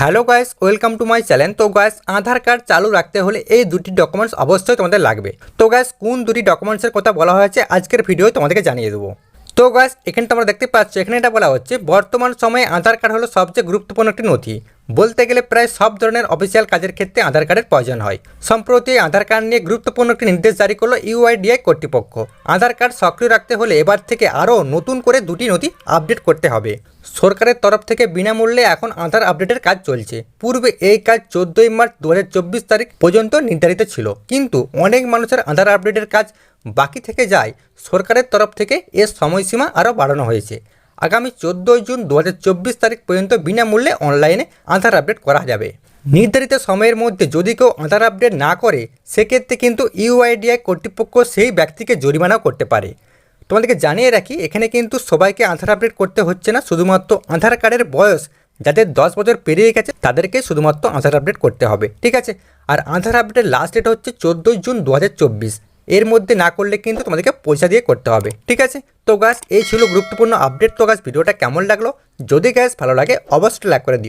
Hello guys, welcome to my channel. তো guys, Aadhaar card চালু রাখতে হলে এই দুটি ডকুমেন্টস অবশ্যই তোমাদের লাগবে। তো গাইস, কোন দুটি ডকুমেন্টসের কথা বলা হয়েছে আজকের ভিডিও তোমাদেরকে জানিয়ে দেবো। তো গাইস, এখানে তোমরা দেখতে পাচ্ছ, এখানে এটা বলা হচ্ছে, বর্তমান সময়ে আধার কার্ড হলো সবচেয়ে গুরুত্বপূর্ণ একটি নথি। বলতে গেলে প্রায় সব ধরনের অফিসিয়াল কাজের ক্ষেত্রে আধার কার্ডের প্রয়োজন হয়। সম্প্রতি আধার কার্ড নিয়ে গুরুত্বপূর্ণ একটি নির্দেশ জারি করল ইউআইডিআই কর্তৃপক্ষ। আধার কার্ড সক্রিয় রাখতে হলে এবার থেকে আরও নতুন করে দুটি নথি আপডেট করতে হবে। সরকারের তরফ থেকে বিনামূল্যে এখন আধার আপডেটের কাজ চলছে। পূর্বে এই কাজ চোদ্দোই মার্চ দু হাজার চব্বিশ তারিখ পর্যন্ত নির্ধারিত ছিল। কিন্তু অনেক মানুষের আধার আপডেটের কাজ বাকি থেকে যায়। সরকারের তরফ থেকে এর সময়সীমা আরও বাড়ানো হয়েছে। আগামী চোদ্দোই জুন দু হাজার চব্বিশ তারিখ পর্যন্ত বিনামূল্যে অনলাইনে আধার আপডেট করা যাবে। নির্ধারিত সময়ের মধ্যে যদি কেউ আধার আপডেট না করে, সেক্ষেত্রে কিন্তু ইউআইডিআই কর্তৃপক্ষ সেই ব্যক্তিকে জরিমানাও করতে পারে। তোমাদেরকে জানিয়ে রাখি, এখানে কিন্তু সবাইকে আধার আপডেট করতে হচ্ছে না, শুধুমাত্র আধার কার্ডের বয়স যাদের দশ বছর পেরিয়ে গেছে তাদেরকে শুধুমাত্র আধার আপডেট করতে হবে, ঠিক আছে? আর আধার আপডেটের লাস্ট ডেট হচ্ছে চোদ্দোই জুন দু হাজার চব্বিশ। এর মধ্যে না করলে কিন্তু তোমাদেরকে পয়সা দিয়ে করতে হবে। ঠিক আছে? তো গাছ এই ছিল গুরুত্বপূর্ণ আপডেট তো গাছ ভিডিওটা কেমন লাগল? যদি গ্যাস ভালো লাগে, অবশ্যই লাইক করে দিও।